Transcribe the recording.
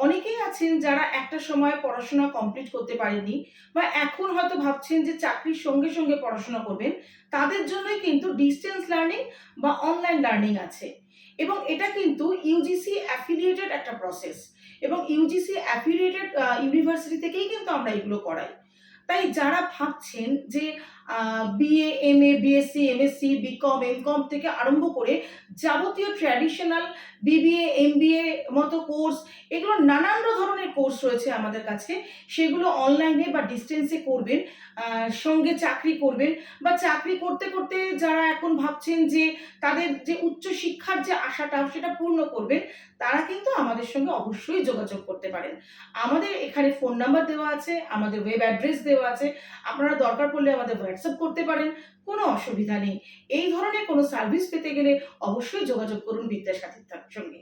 অনেকেই আছেন যারা একটা সময় পড়াশোনা কমপ্লিট করতে পারেননি বা এখন হয়তো ভাবছেন যে চাকরির সঙ্গে সঙ্গে পড়াশোনা করবেন, তাদের জন্যই কিন্তু ডিস্টেন্স লার্নিং বা অনলাইন লার্নিং আছে। এবং এটা কিন্তু ইউজিসি অ্যাফিলিয়েটেড একটা প্রসেস এবং ইউজিসি অ্যাফিলিয়েটেড ইউনিভার্সিটি থেকেই কিন্তু আমরা এগুলো করাই। তাই যারা ভাবছেন যে BA MA BSc MSc BCom MCom থেকে আরম্ভ করে যাবতীয় ট্র্যাডিশনাল বিবিএ এমবিএ মতো কোর্স এগুলো নানান ধরনের কোর্স রয়েছে আমাদের কাছে। সেগুলো অনলাইনে বা ডিস্টেন্সে করবেন সঙ্গে চাকরি করবেন বা চাকরি করতে করতে যারা এখন ভাবছেন যে তাদের যে উচ্চ শিক্ষার যে আশাটা সেটা পূর্ণ করবেন, তারা কিন্তু আমাদের সঙ্গে অবশ্যই যোগাযোগ করতে পারেন। আমাদের এখানে ফোন নাম্বার দেওয়া আছে, আমাদের ওয়েব অ্যাড্রেস দেওয়া আছে। আপনারা দরকার পড়লে আমাদের হোয়াটসঅ্যাপ করতে পারেন, কোনো অসুবিধা নেই। এই ধরনের কোনো সার্ভিস পেতে গেলে অবশ্যই যোগাযোগ করুন বিদ্যাসাথীর সঙ্গে।